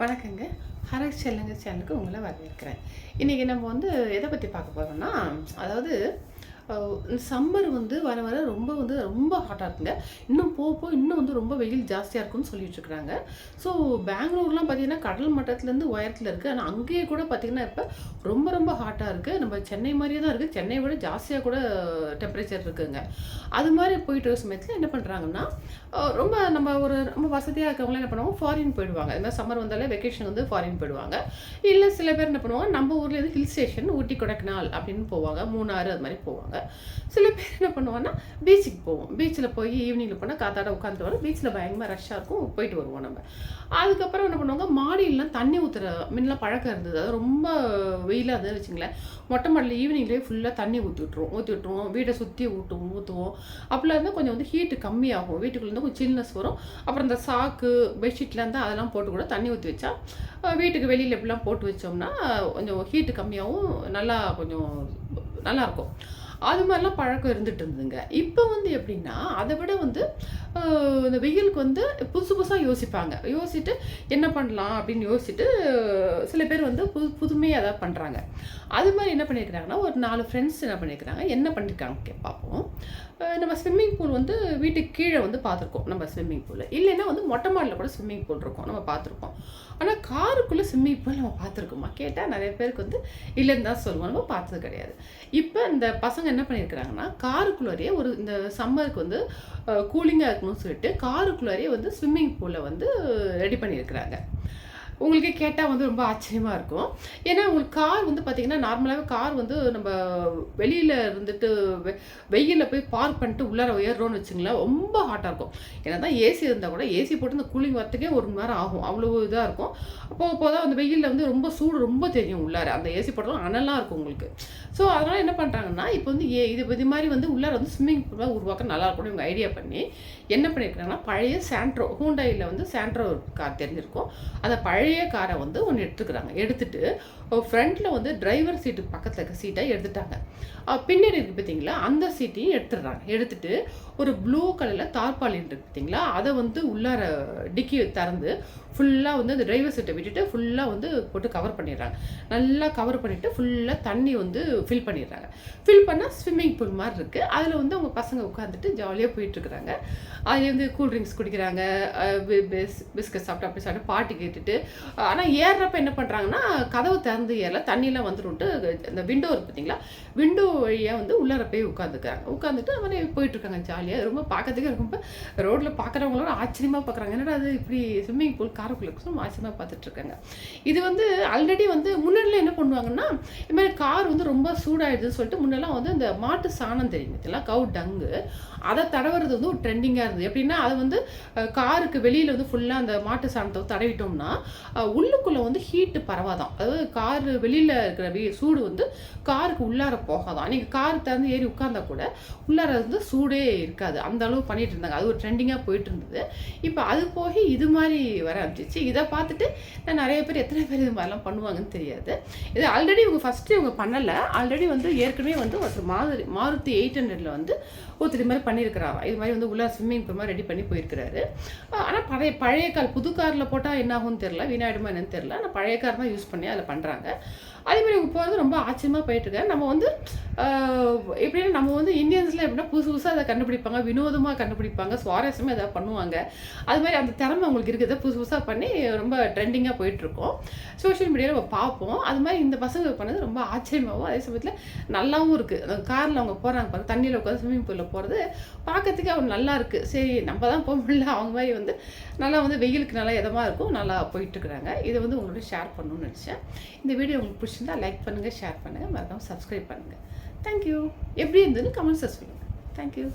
வணக்கங்க. ஹரக் செல்லுங்க சேனலுக்கு உங்களை வரவேற்கிறேன். இன்றைக்கி நம்ம வந்து எதை பற்றி பார்க்க போகிறோம்னா அதாவது சம்மர் வந்து வர வர ரொம்ப வந்து ரொம்ப ஹாட்டாக இருக்குங்க. இன்னும் போக போக இன்னும் வந்து ரொம்ப வெயில் ஜாஸ்தியாக இருக்கும்னு சொல்லிட்டு இருக்கிறாங்க. ஸோ பெங்களூர்லாம் பார்த்தீங்கன்னா கடல் மட்டத்துலேருந்து உயரத்தில் இருக்குது ஆனால் அங்கேயே கூட பார்த்தீங்கன்னா இப்போ ரொம்ப ரொம்ப ஹாட்டாக இருக்குது நம்ம சென்னை மாதிரியே தான் இருக்குது சென்னை விட ஜாஸ்தியாக கூட டெம்பரேச்சர் இருக்குங்க. அது மாதிரி போயிட்டு இருக்க சமயத்தில் என்ன பண்ணுறாங்கன்னா ரொம்ப நம்ம ஒரு ரொம்ப வசதியாக இருக்கவங்களாம் என்ன பண்ணுவாங்க ஃபாரின் போயிடுவாங்க. இந்த சம்மர் வந்தாலே வெக்கேஷன் வந்து ஃபாரின் போயிடுவாங்க. இல்லை சில பேர் என்ன பண்ணுவாங்க நம்ம ஊரில் இருந்து ஹில் ஸ்டேஷன் ஊட்டி கொடைக்கானல் அப்படின்னு போவாங்க. மூணாறு அது மாதிரி போவாங்க. சில பேர் என்ன பண்ணுவாங்கன்னா பீச்சுக்கு போவோம். பீச்சில் போய் ஈவினிங்கில் போனால் காத்தாட உட்காந்து வரோம் பீச்சில் பயங்கரமாக ரஷ்ஷாக இருக்கும். போயிட்டு வருவோம் நம்ம. அதுக்கப்புறம் என்ன பண்ணுவாங்க மாடியிலாம் தண்ணி ஊற்றுற முன்னெல்லாம் பழக்கம் இருந்தது. அது ரொம்ப வெயிலாக இருந்தது வச்சுங்களேன் மொட்டை மாடியில் ஈவினிங்லேயே ஃபுல்லாக தண்ணி ஊற்றி விட்ருவோம் ஊற்றி விட்ருவோம் வீட்டை சுற்றி ஊட்டுவோம் ஊற்றுவோம் அப்படிலாம் இருந்தால் கொஞ்சம் வந்து ஹீட்டு கம்மியாகும். வீட்டுக்குள்ளேருந்து கொஞ்சம் சில்னஸ் வரும். அப்புறம் இந்த சாக்கு பெட்ஷீட்லாம் இருந்தால் அதெல்லாம் போட்டு கூட தண்ணி ஊற்றி வச்சா வீட்டுக்கு வெளியில் எப்படிலாம் போட்டு வச்சோம்னா கொஞ்சம் ஹீட்டு கம்மியாகவும் நல்லா கொஞ்சம் நல்லாயிருக்கும் அது மாதிரிலாம் பழக்கம் இருந்துட்டு இருந்ததுங்க. இப்போ வந்து எப்படின்னா அதை விட வந்து இந்த வெயிலுக்கு வந்து புதுசு புதுசாக யோசிப்பாங்க. யோசிச்சுட்டு என்ன பண்ணலாம் அப்படின்னு யோசிச்சுட்டு சில பேர் வந்து புது புதுமையாக ஏதாவது பண்ணுறாங்க அது மாதிரி என்ன பண்ணியிருக்கிறாங்கன்னா ஒரு நாலு ஃப்ரெண்ட்ஸ் என்ன பண்ணியிருக்கிறாங்க என்ன பண்ணியிருக்காங்க பார்ப்போம். நம்ம ஸ்விம்மிங் பூல் வந்து வீட்டுக்கு கீழே வந்து பார்த்துருக்கோம் நம்ம ஸ்விம்மிங் பூல் இல்லைன்னா வந்து மொட்டை மாடலில் கூட ஸ்விம்மிங் பூல் இருக்கும் நம்ம பார்த்துருக்கோம் ஆனால் காருக்குள்ளே ஸ்விம்மிங் பூல் நம்ம பார்த்துருக்கோமா? கேட்டால் நிறைய பேருக்கு வந்து இல்லைன்னு தான் சொல்லுவோம். நம்ம பார்த்தது கிடையாது. இப்போ இந்த பசங்க என்ன பண்ணியிருக்கிறாங்கன்னா காருக்குள்ளாரியே ஒரு இந்த சம்மருக்கு வந்து கூலிங்காக இருக்கணும்னு சொல்லிட்டு காருக்குள்ளாரியே வந்து ஸ்விம்மிங் பூலை வந்து ரெடி பண்ணியிருக்கிறாங்க. உங்களுக்கே கேட்டால் வந்து ரொம்ப ஆச்சரியமாக இருக்கும். ஏன்னா உங்களுக்கு கார் வந்து பார்த்திங்கன்னா நார்மலாகவே கார் வந்து நம்ம வெளியில் இருந்துட்டு வெ வெயிலில் போய் பார்க் பண்ணிட்டு உள்ளார உயர்றோம்னு வச்சுங்களேன் ரொம்ப ஹாட்டாக இருக்கும். ஏன்னா தான் ஏசி இருந்தால் கூட ஏசி போட்டு இந்த கூலிங் வரத்துக்கே ஒரு மணி நேரம் ஆகும். அவ்வளோ இதாக இருக்கும். அப்போ அப்போ தான் அந்த வெயிலில் வந்து ரொம்ப சூடு ரொம்ப தெரியும் உள்ளார. அந்த ஏசி போட்டாலும் அனலாக இருக்கும் உங்களுக்கு. ஸோ அதனால் என்ன பண்ணுறாங்கன்னா இப்போ வந்து ஏ இது இது மாதிரி வந்து உள்ளார வந்து ஸ்விம்மிங் பூலாக உருவாக்க நல்லா இவங்க ஐடியா பண்ணி என்ன பண்ணியிருக்காங்கன்னா பழைய சாண்ட்ரோ ஹூண்டாயில் வந்து சாண்ட்ரோ கார் தெரிஞ்சிருக்கும். அந்த பழைய காரை வந்து ஒன்று எடுத்துக்கிறாங்க. எடுத்துட்டு ஃப்ரண்ட்டில் வந்து டிரைவர் சீட்டு பக்கத்தில் இருக்க சீட்டை எடுத்துட்டாங்க. பின்னாடி இருக்கு பார்த்தீங்களா அந்த சீட்டையும் எடுத்துடுறாங்க. எடுத்துட்டு ஒரு ப்ளூ கலரில் தார்பாலின் இருக்கு பார்த்தீங்களா அதை வந்து உள்ளார டிக்கி திறந்து ஃபுல்லாக வந்து அந்த டிரைவர் சீட்டை விட்டுட்டு ஃபுல்லாக வந்து போட்டு கவர் பண்ணிடுறாங்க. நல்லா கவர் பண்ணிவிட்டு ஃபுல்லாக தண்ணி வந்து ஃபில் பண்ணிடுறாங்க. ஃபில் பண்ணால் ஸ்விம்மிங் பூல் மாதிரி இருக்குது அதில் வந்து அவங்க பசங்க உட்காந்துட்டு ஜாலியாக போயிட்டுருக்குறாங்க அதில் வந்து கூல் ட்ரிங்க்ஸ் குடிக்கிறாங்க. பிஸ்கட் சாப்பிட்டு அப்படி சாப்பிட்டு பாட்டு கேட்டுட்டு ஆனால் ஏறுறப்ப என்ன பண்ணுறாங்கன்னா கதவு திறந்து ஏறல தண்ணியெலாம் வந்துருன்ட்டு அந்த விண்டோ இருக்குது பார்த்தீங்களா விண்டோ வழியாக வந்து உள்ளார போய் உட்காந்துக்கிறாங்க உட்காந்துட்டு அவனே போயிட்டுருக்காங்க ஜாலியாக ரொம்ப பார்க்கறதுக்கு ரொம்ப ரோட்டில் பார்க்குறவங்களோட ஆச்சரியமாக பார்க்குறாங்க என்னடா அது இப்படி ஸ்விம்மிங் பூல் காருக்குள்ளே ஆச்சரியமாக பார்த்துட்ருக்காங்க இது வந்து ஆல்ரெடி வந்து என்ன பண்ணுவாங்கன்னா இது மாதிரி கார் வந்து ரொம்ப சூடாயிடுதுன்னு சொல்லிட்டு முன்னெல்லாம் வந்து இந்த மாட்டு சாணம் தெரியும் இதெல்லாம் கவு டங்கு. அதை தடவுறது வந்து ஒரு ட்ரெண்டிங்காக இருந்தது. எப்படின்னா அது வந்து காருக்கு வெளியில் வந்து ஃபுல்லாக அந்த மாட்டு சாணத்தை தடவிட்டோம்னா உள்ளுக்குள்ளே வந்து ஹீட்டு பரவாதான். அதாவது கார் வெளியில் இருக்கிற சூடு வந்து காருக்கு உள்ளார போகாதான். நீங்கள் கார் திறந்து ஏறி உட்காந்தா கூட உள்ளார வந்து சூடே இருக்காது. அந்த அளவு பண்ணிட்டு இருந்தாங்க. அது ஒரு ட்ரெண்டிங்காக போயிட்டு இருந்தது. இப்போ அது போய் இது மாதிரி வர ஆரம்பிச்சிச்சு. இதை பார்த்துட்டு நான் நிறைய பேர் எத்தனை பேர் இது மாதிரிலாம் பண்ணுவாங்கன்னு தெரியாது. இது ஆல்ரெடி இவங்க ஃபஸ்ட்டு இவங்க பண்ணலை. ஆல்ரெடி வந்து ஏற்கனவே வந்து ஒருத்தர் மாதிரி மாருத்தி எயிட் ஹண்ட்ரடில் வந்து ஒருத்தர் இது மாதிரி பண்ணியிருக்கிறாராம் இது மாதிரி வந்து உள்ள ஸ்விம்மிங் பூல் மாதிரி ரெடி பண்ணி போயிருக்கிறாரு. ஆனால் பழைய பழைய கார் புது காரில் போட்டால் என்ன ஆகும்னு தெரில வீணாயிடுமா என்னன்னு தெரில ஆனால் பழைய கார் தான் யூஸ் பண்ணி அதில் பண்ணுறாங்க அதே மாதிரி இவங்க போகிறது ரொம்ப ஆச்சரியமாக போயிட்டுருக்காரு நம்ம வந்து எப்படின்னா நம்ம வந்து இந்தியன்ஸில் எப்படின்னா புதுசு புதுசாக அதை கண்டுபிடிப்பாங்க வினோதமாக கண்டுபிடிப்பாங்க சுவாரஸ்யமாக எதாவது பண்ணுவாங்க. அது மாதிரி அந்த திறமை அவங்களுக்கு இருக்குது. புதுசு புதுசாக பண்ணி ரொம்ப ட்ரெண்டிங்காக போயிட்டுருக்கோம். சோஷியல் மீடியாவில் நம்ம பார்ப்போம். அது மாதிரி இந்த பசங்க பண்ணது ரொம்ப ஆச்சரியமாகவும் அதே சமயத்தில் நல்லாவும் இருக்குது அந்த காரில் அவங்க போகிறாங்க பாருங்க தண்ணியில் உட்காந்து ஸ்விம்மிங் பூலில் போகிறது பார்க்கறதுக்கு அவங்க நல்லா இருக்குது சரி நம்ம தான் போக முடியல. அவங்க மாதிரி வந்து நல்லா வந்து வெயிலுக்கு நல்லா இதமாக இருக்கும் நல்லா போயிட்டுருக்குறாங்க. இதை வந்து உங்களோட ஷேர் பண்ணணும்னு நினச்சேன். இந்த வீடியோ உங்களுக்கு பிடிச்சிருந்தா லைக் பண்ணுங்கள் ஷேர் பண்ணுங்கள் மறக்காமல் சப்ஸ்கிரைப் பண்ணுங்கள் தேங்க்யூ எப்படி இருந்ததுன்னு கமெண்ட்ஸை சொல்லுங்கள் தேங்க்யூ